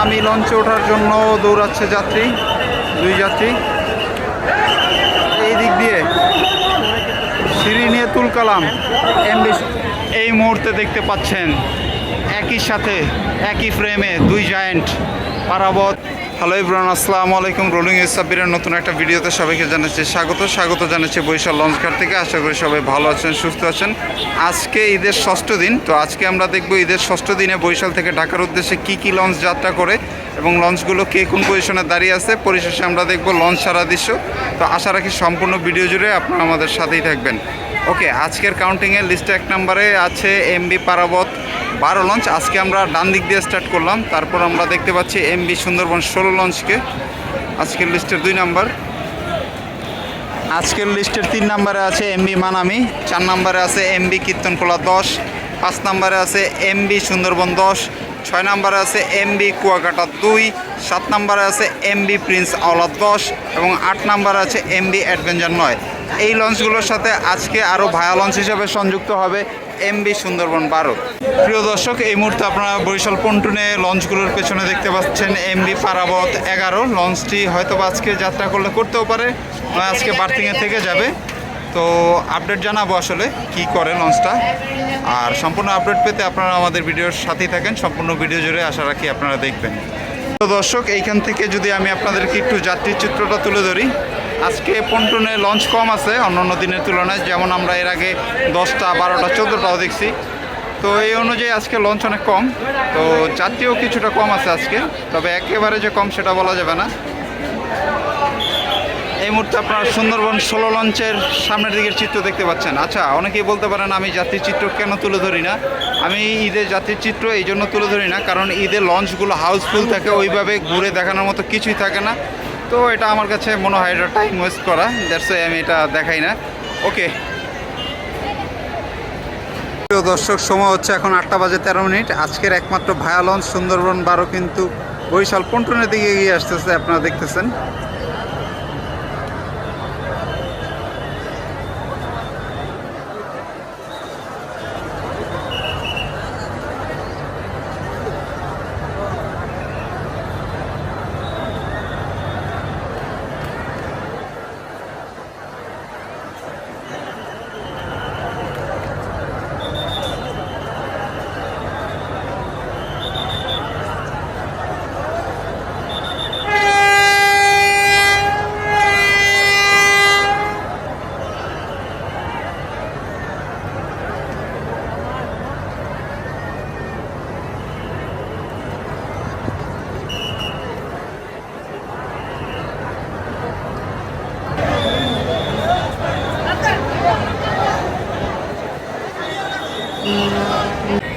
আমি লঞ্চে ওঠার জন্য দৌড়াচ্ছে যাত্রী, দুই যাত্রী। এই দিক দিয়ে সিঁড়ি নিয়ে তুলকালাম এমবি এই মুহূর্তে দেখতে পাচ্ছেন, একই সাথে, একই ফ্রেমে দুই জায়েন্ট পারাবত হ্যালো ইব্রান আসসালামু আলাইকুম রোলিং সাব্বিরের নতুন একটা ভিডিওতে সবাইকে জানাচ্ছি স্বাগত। স্বাগত জানাচ্ছি বরিশাল লঞ্চঘাট থেকে। আশা করি সবাই ভালো আছেন, সুস্থ আছেন। আজকে ঈদের ষষ্ঠ দিন, তো আজকে আমরা দেখব ঈদের ষষ্ঠ দিনে বরিশাল থেকে ঢাকার উদ্দেশ্যে কি কি লঞ্চ যাত্রা করে এবং লঞ্চগুলো কে কোন পজিশনে দাঁড়িয়ে আছে। পরিশেষে আমরা দেখব লঞ্চ সারা দৃশ্য তো আশা রাখি সম্পূর্ণ ভিডিও জুড়ে আপনারা আমাদের সাথেই থাকবেন। ওকে আজকের কাউন্টিংয়ের লিস্টে এক নম্বরে আছে এমবি পারাবত বারো লঞ্চ আজকে আমরা ডান দিক দিয়ে স্টার্ট করলাম। তারপর আমরা দেখতে পাচ্ছি এমবি সুন্দরবন ষোলো লঞ্চকে আজকের লিস্টের দুই নাম্বার আজকের লিস্টের তিন নম্বরে আছে এমবি মানামি। চার নম্বরে আছে এমবি কীর্তনখোলা দশ। পাঁচ নম্বরে আছে এমবি সুন্দরবন দশ। ছয় নম্বরে আছে এমবি কুয়াকাটা দুই। সাত নম্বরে আছে এমবি প্রিন্স আওলা দশ। এবং আট নম্বরে আছে এমবি অ্যাডভেঞ্চার নয়। এই লঞ্চগুলোর সাথে আজকে আরও ভায়া লঞ্চ হিসেবে সংযুক্ত হবে এমবি সুন্দরবন বারো প্রিয় দর্শক, এই মুহূর্তে আপনারা বরিশাল পন্টুনে লঞ্চগুলোর পেছনে দেখতে পাচ্ছেন এমবি পারাবত এগারো। লঞ্চটি হয়তো আজকে যাত্রা করলে করতেও পারে আজকে বার্থিংয়ে থেকে যাবে। তো আপডেট জানাব আসলে কি করে লঞ্চটা। আর সম্পূর্ণ আপডেট পেতে আপনারা আমাদের ভিডিওর সাথেই থাকেন। সম্পূর্ণ ভিডিও জুড়ে আশা রাখি আপনারা দেখবেন। তো দর্শক, এইখান থেকে যদি আমি আপনাদেরকে একটু যাত্রীর চিত্রটা তুলে ধরি। আজকে পন্টুনে লঞ্চ কম আছে, অন্যান্য দিনের তুলনায়। যেমন আমরা এর আগে দশটা, বারোটা, চোদ্দোটাও দেখছি। তো এই অনুযায়ী আজকে লঞ্চ অনেক কম। তো যাত্রীও কিছুটা কম আছে আজকে, তবে একেবারে যে কম সেটা বলা যাবে না। এই মুহূর্তে আপনারা সুন্দরবন ষোলো লঞ্চের সামনের দিকের চিত্র দেখতে পাচ্ছেন। আচ্ছা অনেকেই বলতে পারেন আমি যাত্রীর চিত্র কেন তুলে ধরি না? আমি ঈদের যাত্রীর চিত্র এই জন্য তুলে ধরি না, কারণ ঈদের লঞ্চগুলো হাউসফুল থাকে, ওইভাবে ঘুরে দেখানোর মতো কিছুই থাকে না। তো এটা আমার কাছে মনে হয় এটা টাইম ওয়েস্ট করা। দ্যাটস আমি এটা দেখাই না। ওকে প্রিয় দর্শক, সময় হচ্ছে এখন আটটা বাজে তেরো মিনিট। আজকের একমাত্র ভায়া লঞ্চ সুন্দরবন বারো কিন্তু বরিশাল পন্টনের দিকে এগিয়ে আসতেছে, আপনারা দেখতেছেন।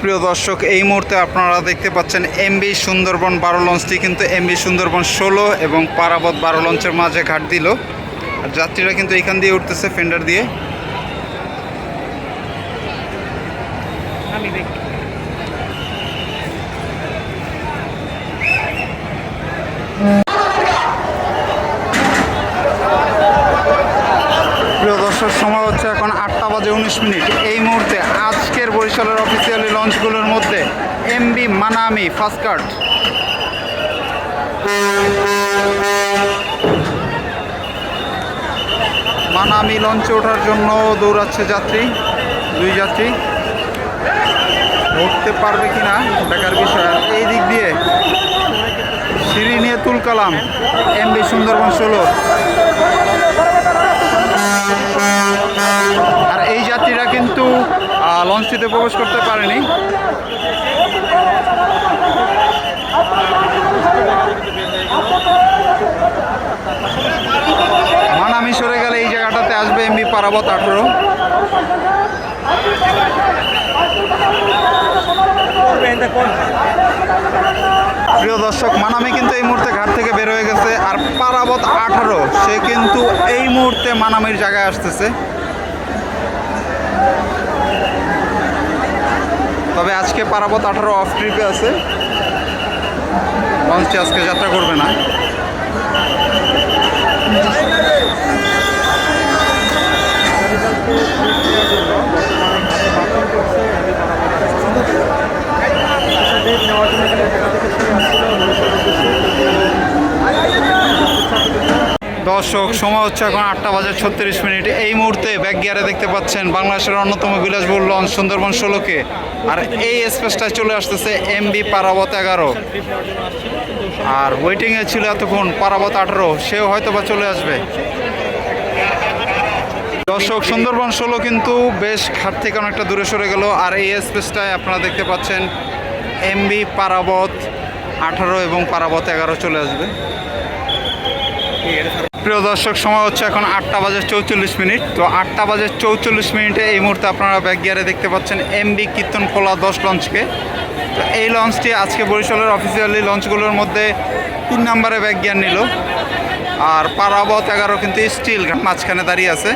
প্রিয় দর্শক, এই মুহূর্তে আপনারা দেখতে পাচ্ছেন এমবি সুন্দরবন বারো লঞ্চটি কিন্তু এমবি সুন্দরবন ষোলো এবং পারাবত বারো লঞ্চের মাঝে ঘাট দিল। আর যাত্রীরা কিন্তু এখান দিয়ে উঠতেছে ফেন্ডার দিয়ে। প্রিয় দর্শক সময় হচ্ছে এখন আটটা বাজে উনিশ মিনিট। এই মুহূর্তে আজকের বরিশালের অফিসিয়ালি লঞ্চগুলোর মধ্যে MV Manami first card. Manami লঞ্চে ওঠার জন্য দৌড়াচ্ছে যাত্রী, দুই যাত্রী। উঠতে পারবে কিনা? দেখার বিষয়। এই দিক দিয়ে সিঁড়ি নিয়ে তুলকালাম এমবি সুন্দরবন ষোলো আর এই যাত্রীরা কিন্তু লঞ্চটিতে প্রবেশ করতে পারেনি। মানামি সরে গেলে এই জায়গাটাতে আসবে এমবি পারাবত আঠেরো। প্রিয় দর্শক, মানামি কিন্তু এই মুহূর্তে ঘাট থেকে পথ আঠারো। সে কিন্তু এই মুহূর্তে মানামির জায়গায় আসতেছে। তবে আজকে পারাবত আঠারো অফ ট্রিপে আছে। লঞ্চটি আজকে যাত্রা করবে না। নেওয়ার জন্য দর্শক, সময় হচ্ছে এখন আটটা বাজে ছত্রিশ মিনিট। এই মুহূর্তে ব্যাক গিয়ারে দেখতে পাচ্ছেন বাংলাদেশের অন্যতম বিলাসবহুল লঞ্চ সুন্দরবন ষোলোকে। আর এই স্পেসটায় চলে আসতেছে এমবি পারাবত এগারো। আর ওয়েটিংয়ে ছিল এতক্ষণ পারাবত আঠারো। সেও হয়তো বা চলে আসবে। দর্শক, সুন্দরবন ষোলো কিন্তু বেশ ঘাট থেকে অনেকটা দূরে সরে গেল। আর এই স্পেসটায় আপনারা দেখতে পাচ্ছেন এমবি পারাবত আঠারো এবং পারাবত এগারো চলে আসবে। প্রিয় দর্শক, সময় হচ্ছে এখন আটটা বাজে চৌচল্লিশ মিনিট। তো আটটা বাজে চৌচল্লিশ মিনিটে এই মুহূর্তে আপনারা ব্যাক গিয়ারে দেখতে পাচ্ছেন এমবি কীর্তন খোলা দশ লঞ্চকে। তো এই লঞ্চটি আজকে বরিশালের অফিসিয়ালি লঞ্চগুলোর মধ্যে তিন নম্বরে ব্যাক গিয়ার নিল। আর পারাবত এগারো কিন্তু স্টিল মাঝখানে দাঁড়িয়ে আছে।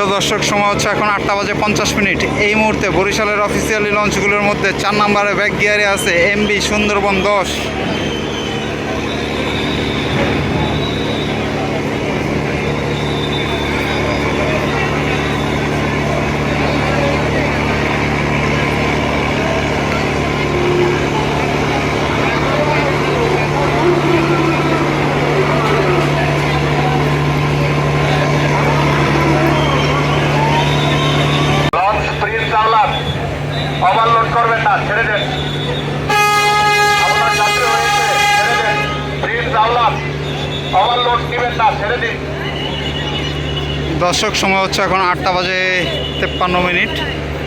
প্রিয় দর্শক, সময় হচ্ছে এখন আটটা বাজে পঞ্চাশ মিনিট। এই মুহূর্তে বরিশালের অফিসিয়ালি লঞ্চগুলোর মধ্যে চার নম্বরে ব্যাক গিয়ারে আছে এমবি সুন্দরবন দশ লঞ্চ প্রিন্স চালান ওভারলোড করবেন না ছেড়ে দেন আপনার যাত্রী হয়েছে ছেড়ে দেন প্রিন্স চালান ওভারলোড নেবেন না ছেড়ে দিন দর্শক, সময় হচ্ছে এখন আটটা বাজে তেপ্পান্ন মিনিট।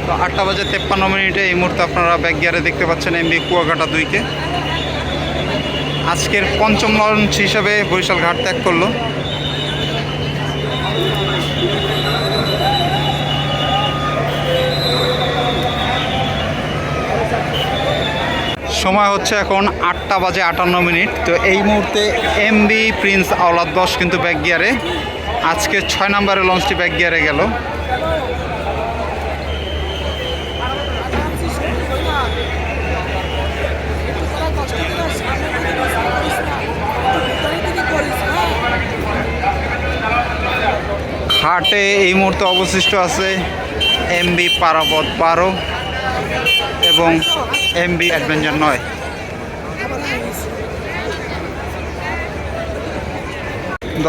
তো আটটা বাজে তেপ্পান্ন মিনিটে এই মুহূর্তে আপনারা ব্যাক গিয়ারে দেখতে পাচ্ছেন এমবি কুয়াকাটা দুইকে। আজকের পঞ্চম লঞ্চ হিসাবে বরিশাল ঘাট ত্যাগ করল। সময় হচ্ছে এখন আটটা বাজে আটান্ন মিনিট। তো এই মুহূর্তে এমবি প্রিন্স আওলাদ দশ কিন্তু ব্যাক গিয়ারে আজকে ছয় নম্বরের লঞ্চটি ব্যাক গিয়ারে গেল। হাটে এই মুহূর্তে অবশিষ্ট আছে এমবি পারাবত বারো এবং এমবি অ্যাডভেঞ্চার নয়।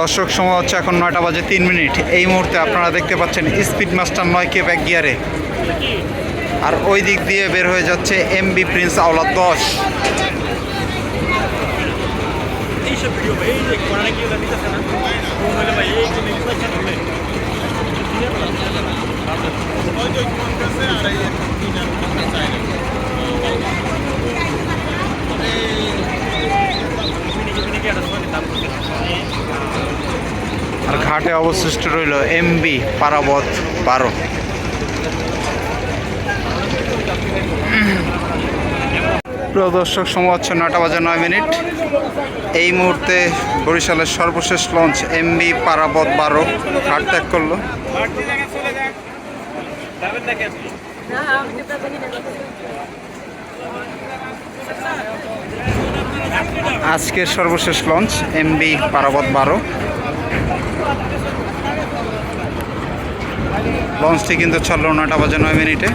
দর্শক, সময় হচ্ছে এখন নয়টা বাজে তিন মিনিট। এই মুহূর্তে আপনারা দেখতে পাচ্ছেন স্পিড মাস্টার নয় কে ব্যাক গিয়ারে আর ওই দিক দিয়ে বের হয়ে যাচ্ছে এমবি প্রিন্স আওলাদ দশ। এইসব ভিডিও এই যে কি না? আর ঘাটে অবশিষ্ট রইল এমবি পারাবত বারো। প্রিয় দর্শক সময় হচ্ছে নটা বাজে নয় মিনিট। এই মুহূর্তে বরিশালের সর্বশেষ লঞ্চ এমবি পারাবত বারো ঘাট ত্যাগ করল। আজকের সর্বশেষ লঞ্চ এমবি পারাবত বারো। লঞ্চটি কিন্তু ছাড়লো নটা বাজে নয় মিনিটে।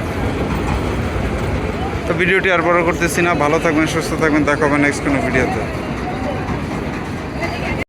তো ভিডিওটি আর বড় করতেছি না। ভালো থাকবেন সুস্থ থাকবেন। দেখাবেন নেক্সট কোনো ভিডিওতে